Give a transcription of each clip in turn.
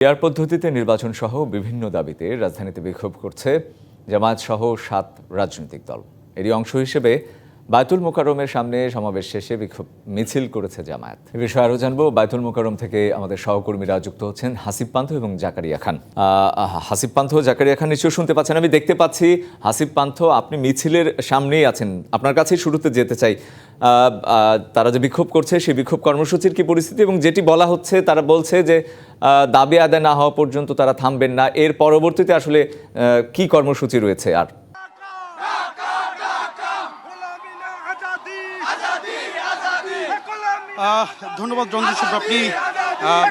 Air পদ্ধতিতে নির্বাচন সহ বিভিন্ন দাবিতে রাজধানীতে বিক্ষোভ করছে জামায়াত সহ সাত রাজনৈতিক দল। এরই অংশ হিসেবে বায়তুল মোকারমের সামনে সমাবেশ শেষে বিক্ষোভ মিছিল করেছে জামায়াত। এ বিষয়ে আরও জানব, বায়তুল মোকারম থেকে আমাদের সহকর্মীরা যুক্ত হচ্ছেন হাসিব পান্থ এবং জাকারিয়া খান। হাসিব পান্থ জাকারিয়া খান নিশ্চয়ই শুনতে পাচ্ছেন, আমি দেখতে পাচ্ছি হাসিব পান্থ, আপনি মিছিলের সামনেই আছেন, আপনার কাছেই শুরুতে যেতে চাই। তারা যে বিক্ষোভ করছে, সেই বিক্ষোভ কর্মসূচির কি পরিস্থিতি এবং যেটি বলা হচ্ছে, তারা বলছে যে দাবি আদায় না হওয়া পর্যন্ত তারা থামবেন না, এর পরবর্তীতে আসলে কি কর্মসূচি রয়েছে আর? ধন্যবাদ রঞ্জিত আপনি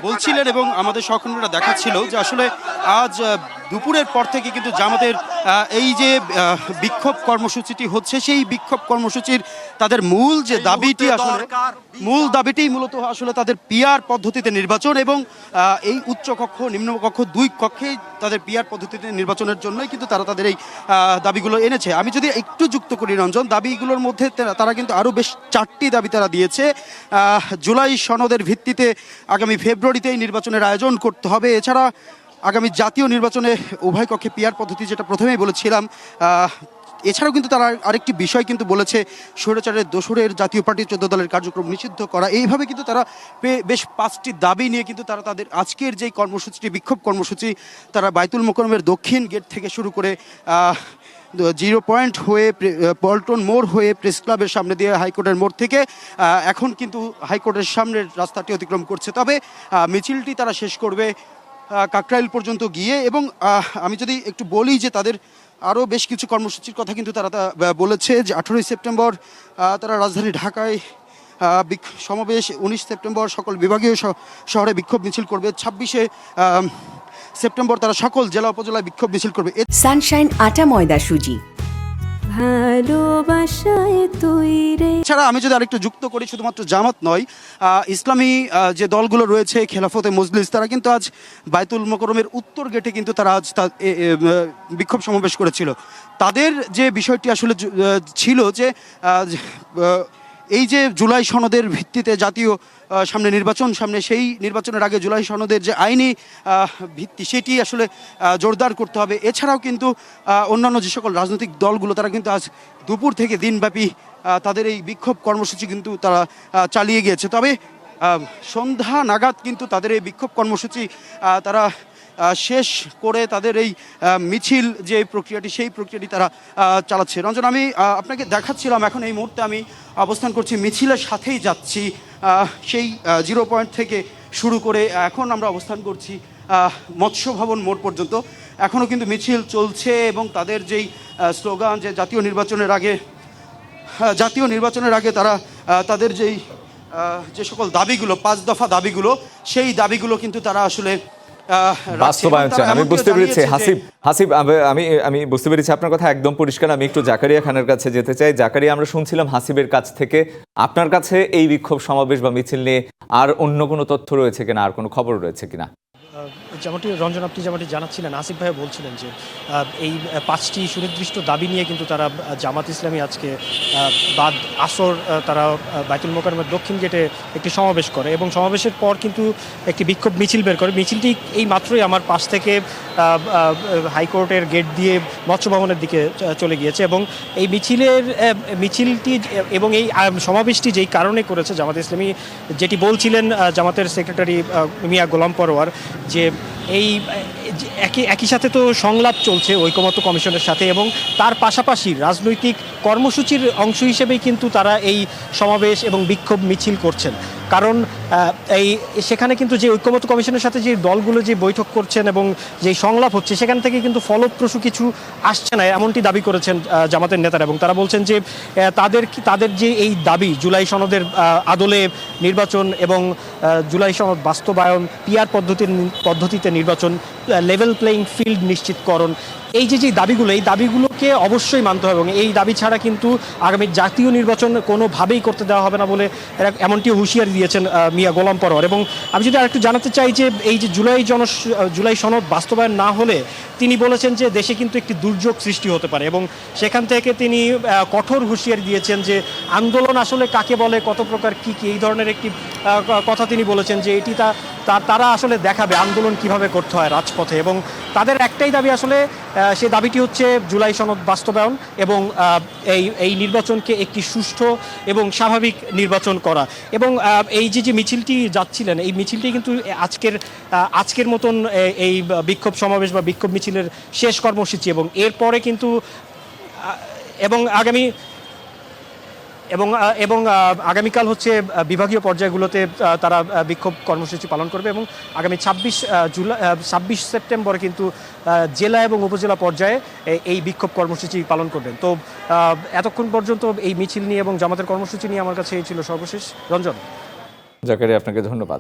বলছিলেন এবং আমাদের সহকর্মীরা দেখাচ্ছিল যে আসলে আজ দুপুরের পর থেকে কিন্তু জামাতের এই যে বিক্ষোভ কর্মসূচিটি হচ্ছে সেই বিক্ষোভ কর্মসূচির তাদের মূল যে দাবিটি আসলে মূল দাবিটি মূলত আসলে তাদের পিয়ার পদ্ধতিতে নির্বাচন এবং এই উচ্চ কক্ষ নিম্ন কক্ষ দুই কক্ষেই তাদের পিয়ার পদ্ধতিতে নির্বাচনের জন্যই কিন্তু তারা তাদের এই দাবিগুলো এনেছে। আমি যদি একটু যুক্ত করি রঞ্জন দাবিগুলোর মধ্যে তারা- তারা কিন্তু আরও বেশ চারটি দাবি তারা দিয়েছে। জুলাই সনদের ভিত্তিতে আগামী ফেব্রুয়ারিতেই নির্বাচনের আয়োজন করতে হবে। এছাড়া আগামী জাতীয় নির্বাচনে উভয় কক্ষে পিয়ার পদ্ধতি যেটা প্রথমেই বলেছিলাম এছাড়াও কিন্তু তারা আরেকটি বিষয় কিন্তু বলেছে, স্বৈরাচারের দোসরের জাতীয় পার্টি চোদ্দ দলের কার্যক্রম নিষিদ্ধ করা। এইভাবে কিন্তু তারা বেশ পাঁচটি দাবি নিয়ে কিন্তু তারা তাদের আজকের যেই কর্মসূচিটি, বিক্ষোভ কর্মসূচি, তারা বাইতুল মোকরমের দক্ষিণ গেট থেকে শুরু করে জিরো পয়েন্ট হয়ে পল্টন মোড় হয়ে প্রেস ক্লাবের সামনে দিয়ে হাইকোর্টের মোড় থেকে এখন কিন্তু হাইকোর্টের সামনের রাস্তাটি অতিক্রম করছে। তবে মিছিলটি তারা শেষ করবে কাকরাইল পর্যন্ত গিয়ে এবং আমি যদি একটু বলি যে তাদের আরও বেশ কিছু কর্মসূচির কথা কিন্তু তারা বলেছে যে আঠেরোই সেপ্টেম্বর তারা রাজধানী ঢাকায় সমাবেশ, উনিশ সেপ্টেম্বর সকল বিভাগীয় শহরে বিক্ষোভ মিছিল করবে, ছাব্বিশে সেপ্টেম্বর তারা সকল জেলা উপজেলায় বিক্ষোভ মিছিল করবে। সানশাইন আটা ময়দা সুজি এছাড়া আমি যদি আরেকটু যুক্ত করি, শুধুমাত্র জামাত নয় ইসলামী যে দলগুলো রয়েছে, খেলাফতে মজলিস, তারা কিন্তু আজ বায়তুল মকরমের উত্তর গেটে কিন্তু তারা আজ বিক্ষোভ সমাবেশ করেছিল। তাদের যে বিষয়টি আসলে ছিল যে এই যে জুলাই সনদের ভিত্তিতে জাতীয় সামনে নির্বাচন, সামনে সেই নির্বাচনের আগে জুলাই সনদের যে আইনি ভিত্তি সেটি আসলে জোরদার করতে হবে। এছাড়াও কিন্তু অন্যান্য যে সকল রাজনৈতিক দলগুলো, তারা কিন্তু আজ দুপুর থেকে দিনব্যাপী তাদের এই বিক্ষোভ কর্মসূচি কিন্তু তারা চালিয়ে গিয়েছে। তবে সন্ধ্যা নাগাদ কিন্তু তাদের এই বিক্ষোভ কর্মসূচি তারা শেষ করে তাদের এই মিছিল যে প্রক্রিয়াটি, সেই প্রক্রিয়াটি তারা চালাচ্ছে। রঞ্জন, আমি আপনাকে দেখাচ্ছিলাম, এখন এই মুহূর্তে আমি অবস্থান করছি, মিছিলের সাথেই যাচ্ছি সেই জিরো পয়েন্ট থেকে শুরু করে এখন আমরা অবস্থান করছি মৎস্য ভবন মোড় পর্যন্ত। এখনও কিন্তু মিছিল চলছে এবং তাদের যেই স্লোগান যে জাতীয় নির্বাচনের আগে জাতীয় নির্বাচনের আগে তারা তাদের যেই যে সকল দাবিগুলো, পাঁচ দফা দাবিগুলো, সেই দাবিগুলো কিন্তু তারা আসলে বাস্তবায়ন চান আমি বুঝতে পেরেছি। হাসিব হাসিব আমি- আমি আমি বুঝতে পেরেছি আপনার কথা একদম পরিষ্কার। আমি একটু জাকারিয়া খানের কাছে যেতে চাই। জাকারিয়া আমরা শুনছিলাম হাসিবের কাছ থেকে। আপনার কাছে এই বিক্ষোভ সমাবেশ বা মিছিল নিয়ে আর অন্য কোনো তথ্য রয়েছে কিনা? আর কোনো খবর রয়েছে কিনা? যেমনটি রঞ্জন আপনি যেমনটি জানাচ্ছিলেন, আসিফ ভাই বলছিলেন যে এই পাঁচটি সুনির্দিষ্ট দাবি নিয়ে কিন্তু তারা জামাত ইসলামী আজকে বাদ আসর তারা বাইতুল মোকারমের দক্ষিণ গেটে একটি সমাবেশ করে এবং সমাবেশের পর কিন্তু একটি বিক্ষোভ মিছিল বের করে। মিছিলটি এই মাত্রই আমার পাশ থেকে হাইকোর্টের গেট দিয়ে মৎস্য ভবনের দিকে চলে গিয়েছে এবং এই মিছিলের মিছিলটি, এবং এই সমাবেশটি যেই কারণে করেছে জামাত ইসলামী, যেটি বলছিলেন জামাতের সেক্রেটারি মিয়া গোলাম পরোয়ার যে এই, একই একই সাথে তো সংলাপ চলছে ঐকমত্য কমিশনের সাথে এবং তার পাশাপাশি রাজনৈতিক কর্মসূচির অংশ হিসেবেই কিন্তু তারা এই সমাবেশ এবং বিক্ষোভ মিছিল করছেন। কারণ এই সেখানে কিন্তু যে ঐক্যমত্য কমিশনের সাথে যে দলগুলো যে বৈঠক করছেন এবং যে সংলাপ হচ্ছে, সেখান থেকে কিন্তু ফলপ্রসূ কিছু আসছে না, এমনটি দাবি করেছেন জামাতের নেতারা এবং তারা বলছেন যে তাদের তাদের যে এই দাবি জুলাই সনদের আদলে নির্বাচন এবং জুলাই সনদ বাস্তবায়ন পিয়ার পদ্ধতির পদ্ধতিতে নির্বাচন লেভেল প্লেইং ফিল্ড নিশ্চিতকরণ এই যে যে দাবিগুলো, এই দাবিগুলোকে অবশ্যই মানতে হবে এবং এই দাবি ছাড়া কিন্তু আগামী জাতীয় নির্বাচন কোনোভাবেই করতে দেওয়া হবে না বলে এমনটি হুঁশিয়ারি দিয়েছেন মিয়া গোলাম পরোয়ার। এবং আমি যদি আরেকটু জানাতে চাই যে এই যে জুলাই জন জুলাই সনদ বাস্তবায়ন না হলে তিনি বলেছেন যে দেশে কিন্তু একটি দুর্যোগ সৃষ্টি হতে পারে এবং সেখান থেকে তিনি কঠোর হুঁশিয়ারি দিয়েছেন যে আন্দোলন আসলে কাকে বলে, কত প্রকার কি কি, এই ধরনের একটি কথা তিনি বলেছেন যে এটি তা- তারা আসলে দেখাবে আন্দোলন কীভাবে করতে হয় রাজপথে এবং তাদের একটাই দাবি আসলে সে দাবিটি হচ্ছে জুলাই সনদ বাস্তবায়ন এবং এই এই নির্বাচনকে একটি সুষ্ঠু এবং স্বাভাবিক নির্বাচন করা। এবং এই যে যে মিছিলটি যাচ্ছিলেন, এই মিছিলটি কিন্তু আজকের আজকের মতন এই বিক্ষোভ সমাবেশ বা বিক্ষোভ মিছিলের শেষ কর্মসূচি এবং এরপরে কিন্তু এবং আগামী এবং এবং আগামীকাল হচ্ছে বিভাগীয় পর্যায়গুলোতে তারা বিক্ষোভ কর্মসূচি পালন করবে এবং আগামী ছাব্বিশ জুলাই ছাব্বিশ সেপ্টেম্বর কিন্তু জেলা এবং উপজেলা পর্যায়ে এই বিক্ষোভ কর্মসূচি পালন করবেন। তো এতক্ষণ পর্যন্ত এই মিছিল নিয়ে এবং জামাতের কর্মসূচি নিয়ে আমার কাছে এই ছিল সর্বশেষ। রঞ্জন। জাকারি আপনাকে ধন্যবাদ।